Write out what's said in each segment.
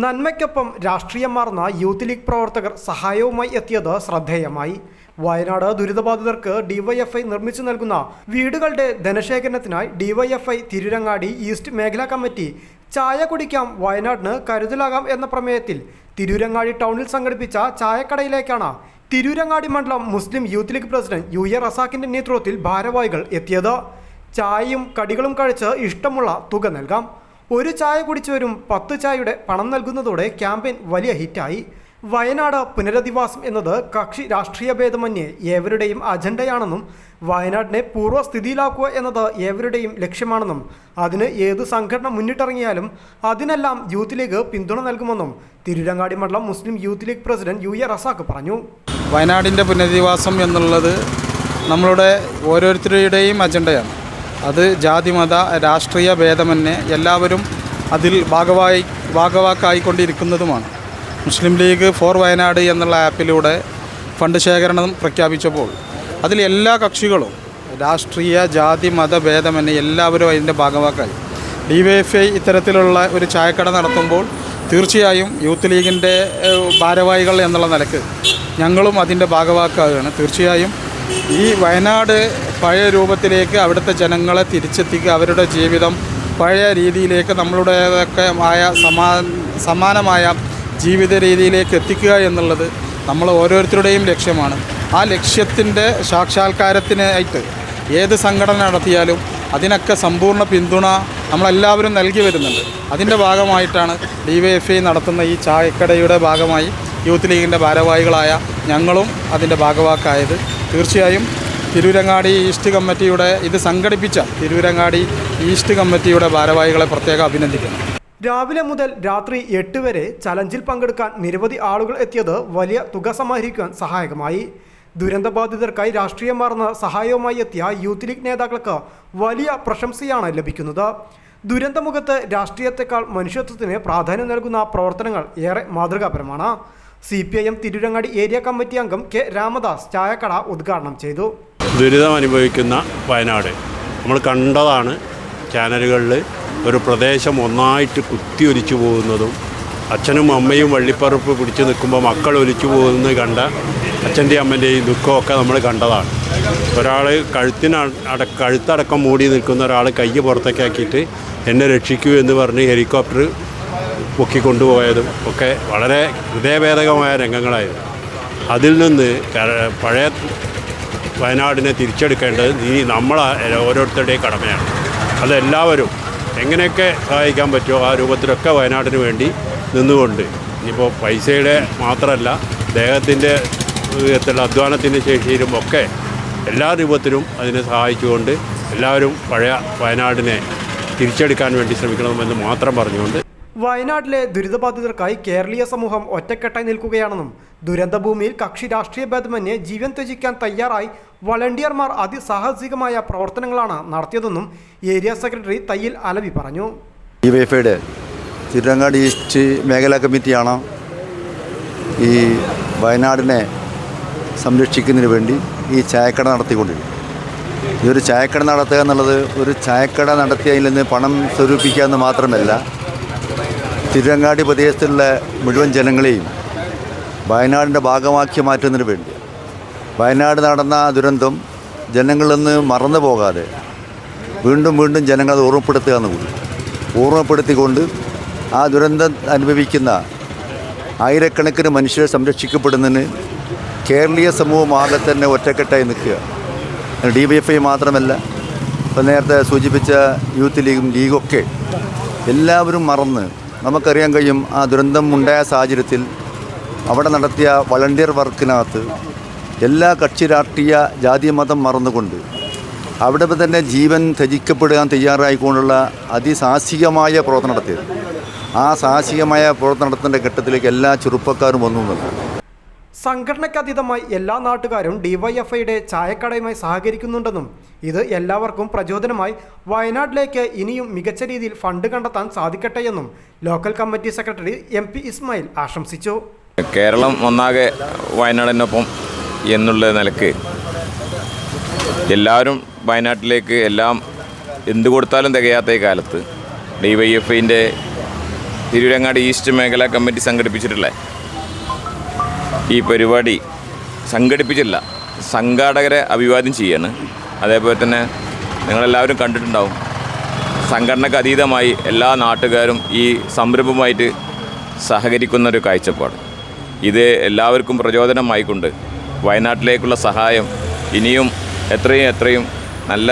നന്മയ്ക്കൊപ്പം രാഷ്ട്രീയം മാറുന്ന youth league പ്രവർത്തകർ സഹായവുമായി എത്തിയത് ശ്രദ്ധേയമായി. വയനാട് ദുരിതബാധിതർക്ക് ഡിവൈഎഫ്ഐ നിർമ്മിച്ചു നൽകുന്ന വീടുകളുടെ ധനശേഖരണത്തിനായി ഡിവൈഎഫ്ഐ തിരുരങ്ങാടി ഈസ്റ്റ് മേഖലാ കമ്മിറ്റി ചായ കുടിക്കാം വയനാടിന് കരുതലാകാം എന്ന പ്രമേയത്തിൽ തിരൂരങ്ങാടി ടൗണിൽ സംഘടിപ്പിച്ച ചായക്കടയിലേക്കാണ് തിരൂരങ്ങാടി മണ്ഡലം Muslim Youth League president U A റസാഖിന്റെ നേതൃത്വത്തിൽ ഭാരവാഹികൾ എത്തിയത്. ചായയും കടികളും കഴിച്ച് ഇഷ്ടമുള്ള തുക നൽകാം. ഒരു ചായ കുടിച്ചവരും പത്ത് ചായയുടെ പണം നൽകുന്നതോടെ ക്യാമ്പയിൻ വലിയ ഹിറ്റായി. വയനാട് പുനരധിവാസം എന്നത് കക്ഷി രാഷ്ട്രീയ ഭേദമന്യേ ഏവരുടെയും അജണ്ടയാണെന്നും വയനാടിനെ പൂർവസ്ഥിതിയിലാക്കുക എന്നത് ഏവരുടെയും ലക്ഷ്യമാണെന്നും അതിന് ഏത് സംഘടന മുന്നിട്ടിറങ്ങിയാലും അതിനെല്ലാം യൂത്ത് ലീഗ് പിന്തുണ നൽകുമെന്നും തിരുരങ്ങാടി മണ്ഡലം Muslim Youth League president U A Razak പറഞ്ഞു. വയനാടിന്റെ പുനരധിവാസം എന്നുള്ളത് നമ്മളുടെ ഓരോരുത്തരുടെയും അജണ്ടയാണ്. അത് ജാതിമത രാഷ്ട്രീയ ഭേദമന്യേ എല്ലാവരും അതിൽ ഭാഗവായി ഭാഗവാക്കായിക്കൊണ്ടിരിക്കുന്നതുമാണ്. മുസ്ലിം ലീഗ് ഫോർ വയനാട് എന്നുള്ള ആപ്പിലൂടെ ഫണ്ട് ശേഖരണം പ്രഖ്യാപിച്ചപ്പോൾ അതിൽ എല്ലാ കക്ഷികളും രാഷ്ട്രീയ ജാതി മത ഭേദമന്യേ എല്ലാവരും അതിന്റെ ഭാഗവാക്കായി. ഡി വൈ എഫ് ഐ ഇത്തരത്തിലുള്ള ഒരു ചായക്കട നടത്തുമ്പോൾ തീർച്ചയായും യൂത്ത് ലീഗിന്റെ ഭാരവാഹികൾ എന്നുള്ള നിലയ്ക്ക് ഞങ്ങളും അതിന്റെ ഭാഗവാക്കാവുകയാണ്. തീർച്ചയായും ഈ വയനാട് പഴയ രൂപത്തിലേക്ക് അവിടുത്തെ ജനങ്ങളെ തിരിച്ചെത്തിക്കുക അവരുടെ ജീവിതം പഴയ രീതിയിലേക്ക് നമ്മളുടേതൊക്കെ ആയ സമാ സമാനമായ ജീവിത രീതിയിലേക്ക് എത്തിക്കുക എന്നുള്ളത് നമ്മൾ ഓരോരുത്തരുടെയും ലക്ഷ്യമാണ്. ആ ലക്ഷ്യത്തിന്റെ സാക്ഷാത്കാരത്തിനായിട്ട് ഏത് സംഘടന നടത്തിയാലും അതിനൊക്കെ സമ്പൂർണ പിന്തുണ നമ്മളെല്ലാവരും നൽകി വരുന്നുണ്ട്. അതിന്റെ ഭാഗമായിട്ടാണ് ഡി വൈ എഫ് ഐ നടത്തുന്ന ഈ ചായക്കടയുടെ ഭാഗമായി യൂത്ത് ലീഗിന്റെ ഭാരവാഹികളായ ഞങ്ങളും അതിന്റെ ഭാഗവാക്കായത്. തീർച്ചയായും തിരൂരങ്ങാടി ഈസ്റ്റ് കമ്മിറ്റിയുടെ ഇത് സംഘടിപ്പിച്ച തിരൂരങ്ങാടി ഈസ്റ്റ് കമ്മിറ്റിയുടെ ഭാരവാഹികളെ പ്രത്യേകം അഭിനന്ദിക്കുന്നു. രാവിലെ മുതൽ രാത്രി എട്ട് വരെ ചലഞ്ചിൽ പങ്കെടുക്കാൻ നിരവധി ആളുകൾ എത്തിയത് വലിയ തുക സമാഹരിക്കാൻ സഹായകമായി. ദുരന്തബാധിതർക്കായി രാഷ്ട്രീയം മാറുന്ന സഹായവുമായി എത്തിയ യൂത്ത് ലീഗ് നേതാക്കൾക്ക് വലിയ പ്രശംസയാണ് ലഭിക്കുന്നത്. ദുരന്തമുഖത്ത് രാഷ്ട്രീയത്തെക്കാൾ മനുഷ്യത്വത്തിന് പ്രാധാന്യം നൽകുന്ന പ്രവർത്തനങ്ങൾ ഏറെ മാതൃകാപരമാണ്. C P I M Tirurangadi area committee അംഗം കെ രാമദാസ് ചായക്കട ഉദ്ഘാടനം ചെയ്തു. ദുരിതം അനുഭവിക്കുന്ന വയനാട്. നമ്മൾ കണ്ടതാണ് ചാനലുകളിൽ ഒരു പ്രദേശം ഒന്നായിട്ട് കുത്തിയൊലിച്ചു പോകുന്നതും അച്ഛനും അമ്മയും വള്ളിപ്പറപ്പ് പിടിച്ചു നിൽക്കുമ്പോൾ മക്കൾ ഒലിച്ചു പോകുന്നത് കണ്ട അച്ഛന്റെയും അമ്മന്റെയും ദുഃഖമൊക്കെ നമ്മൾ കണ്ടതാണ്. ഒരാൾ കഴുത്തിന് അട കഴുത്തടക്കം മൂടി നിൽക്കുന്ന ഒരാൾ കൈ പുറത്തേക്കാക്കിയിട്ട് എന്നെ രക്ഷിക്കൂ എന്ന് പറഞ്ഞ് ഹെലികോപ്റ്റർ പൊക്കിക്കൊണ്ടുപോയതും ഒക്കെ വളരെ ഹൃദയഭേദകമായ രംഗങ്ങളായിരുന്നു. അതിൽ നിന്ന് പഴയ വയനാടിനെ തിരിച്ചെടുക്കേണ്ടത് ഇനി നമ്മൾ ഓരോരുത്തരുടെയും കടമയാണ്. അതെല്ലാവരും എങ്ങനെയൊക്കെ സഹായിക്കാൻ പറ്റുമോ ആ രൂപത്തിലൊക്കെ വയനാടിന് വേണ്ടി നിന്നുകൊണ്ട്. ഇനിയിപ്പോൾ പൈസയുടെ മാത്രമല്ല ദേഹത്തിന്റെ വിധത്തിലുള്ള അധ്വാനത്തിന്റെ ശേഷിയിലും ഒക്കെ എല്ലാ രൂപത്തിലും അതിനെ സഹായിച്ചുകൊണ്ട് എല്ലാവരും പഴയ വയനാടിനെ തിരിച്ചെടുക്കാൻ വേണ്ടി ശ്രമിക്കണമെന്ന് മാത്രം പറഞ്ഞുകൊണ്ട് വയനാട്ടിലെ ദുരിതബാധിതർക്കായി കേരളീയ സമൂഹം ഒറ്റക്കെട്ടായി നിൽക്കുകയാണെന്നും ദുരന്തഭൂമിയിൽ കക്ഷി രാഷ്ട്രീയ ഭേദമന്യേ ജീവൻ ത്യജിക്കാൻ തയ്യാറായി വളണ്ടിയർമാർ അതിസാഹസികമായ പ്രവർത്തനങ്ങളാണ് നടത്തിയതെന്നും ഏരിയ സെക്രട്ടറി തയ്യിൽ അലവി പറഞ്ഞു. തിരുവങ്ങാട് ഈസ്റ്റ് മേഖലാ കമ്മിറ്റിയാണ് ഈ വയനാടിനെ സംരക്ഷിക്കുന്നതിന് വേണ്ടി ഈ ചായക്കട നടത്തിക്കൊണ്ടിരിക്കുന്നത് ഈ ഒരു ചായക്കട നടത്തുക എന്നുള്ളത് ഒരു ചായക്കട നടത്തിയതിൽ നിന്ന് പണം സ്വരൂപിക്കുക എന്ന് മാത്രമല്ല തിരുരങ്ങാടി പ്രദേശത്തുള്ള മുഴുവൻ ജനങ്ങളെയും വയനാടിന്റെ ഭാഗമാക്കി മാറ്റുന്നതിന് വേണ്ടി. വയനാട് നടന്ന ദുരന്തം ജനങ്ങളിൽ നിന്ന് മറന്നു പോകാതെ വീണ്ടും വീണ്ടും ജനങ്ങളത് ഓർമ്മപ്പെടുത്തുക എന്ന് കൂടി. ഓർമ്മപ്പെടുത്തിക്കൊണ്ട് ആ ദുരന്തം അനുഭവിക്കുന്ന ആയിരക്കണക്കിന് മനുഷ്യരെ സംരക്ഷിക്കപ്പെടുന്നതിന് കേരളീയ സമൂഹം ആകെ തന്നെ ഒറ്റക്കെട്ടായി നിൽക്കുക. ഡി വൈ എഫ് ഐ മാത്രമല്ല ഇപ്പം നേരത്തെ സൂചിപ്പിച്ച യൂത്ത് ലീഗും ലീഗൊക്കെ എല്ലാവരും മറന്ന് നമുക്കറിയാൻ കഴിയും ആ ദുരന്തം ഉണ്ടായ സാഹചര്യത്തിൽ അവിടെ നടത്തിയ വളണ്ടിയർ വർക്കിനകത്ത് എല്ലാ കക്ഷി രാഷ്ട്രീയ ജാതി മതം മറന്നുകൊണ്ട് അവിടെ തന്നെ ജീവൻ ത്യജിക്കപ്പെടാൻ തയ്യാറായിക്കൊണ്ടുള്ള അതിസാഹസികമായ പ്രവർത്തനം നടത്തിയത്. ആ സാഹസികമായ പ്രവർത്തനം നടത്തേണ്ട ഘട്ടത്തിലേക്ക് എല്ലാ ചെറുപ്പക്കാരും വന്നു സംഘടനയ്ക്കതീതമായി എല്ലാ നാട്ടുകാരും ഡിവൈഎഫ്ഐയുടെ ചായക്കടയുമായി സഹകരിക്കുന്നുണ്ടെന്നും ഇത് എല്ലാവർക്കും പ്രചോദനമായി വയനാട്ടിലേക്ക് ഇനിയും മികച്ച രീതിയിൽ ഫണ്ട് കണ്ടെത്താൻ സാധിക്കട്ടെ എന്നും local committee secretary M P Ismail ആശംസിച്ചു. കേരളം ഒന്നാകെ വയനാടിനൊപ്പം എന്നുള്ള നിലയ്ക്ക് എല്ലാവരും വയനാട്ടിലേക്ക് എല്ലാം എന്തു കൊടുത്താലും തികയാത്ത ഈ കാലത്ത് ഡിവൈഎഫ്ഐന്റെ തിരുവരങ്ങാട് ഈസ്റ്റ് മേഖലാ കമ്മിറ്റി സംഘടിപ്പിച്ചിട്ടുള്ള ഈ പരിപാടി സംഘടിപ്പിച്ചില്ല. സംഘാടകരെ അഭിവാദ്യം ചെയ്യാണ്. അതേപോലെ തന്നെ നിങ്ങളെല്ലാവരും കണ്ടിട്ടുണ്ടാവും. സംഘടനയ്ക്ക് അതീതമായി എല്ലാ നാട്ടുകാരും ഈ സംരംഭമായിട്ട് സഹകരിക്കുന്ന ഒരു കാഴ്ചപ്പാട്. ഇത് എല്ലാവർക്കും പ്രചോദനമായിക്കൊണ്ട് വയനാട്ടിലേക്കുള്ള സഹായം ഇനിയും എത്രയും എത്രയും നല്ല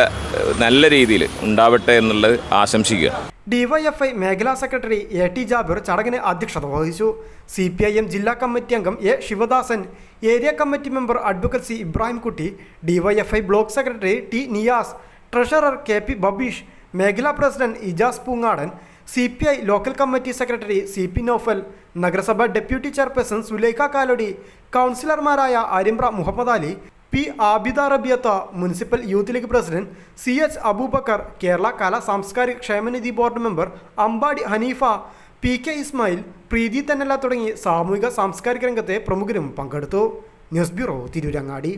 നല്ല രീതിയിൽ ഉണ്ടാവട്ടെ എന്നുള്ളത് ആശംസിക്കുക. ഡിവൈഎഫ്ഐ മേഖലാ സെക്രട്ടറി എ ടി ജാബിർ ചടങ്ങിന് അധ്യക്ഷത വഹിച്ചു. സി പി ഐ എം ജില്ലാ കമ്മിറ്റി അംഗം A Sivadasan area committee member advocate C Ibrahimkutty DYFI block secretary T Niyas treasurer K P Babeesh മേഖലാ president Ijas Poongadan C P I local committee secretary C P Naufal നഗരസഭ deputy chairperson Sulaikha Kaladi കൗൺസിലർമാരായ Arimra Muhammad Ali P Abida Rabiyatha municipal Youth League president C H Aboobacker Kerala കലാ സാംസ്കാരിക ക്ഷേമനിധി board member Ambadi Haneefa P K Ismail Preethi Thannala തുടങ്ങി സാമൂഹിക സാംസ്കാരിക രംഗത്തെ പ്രമുഖരും പങ്കെടുത്തു. News bureau Tirurangadi.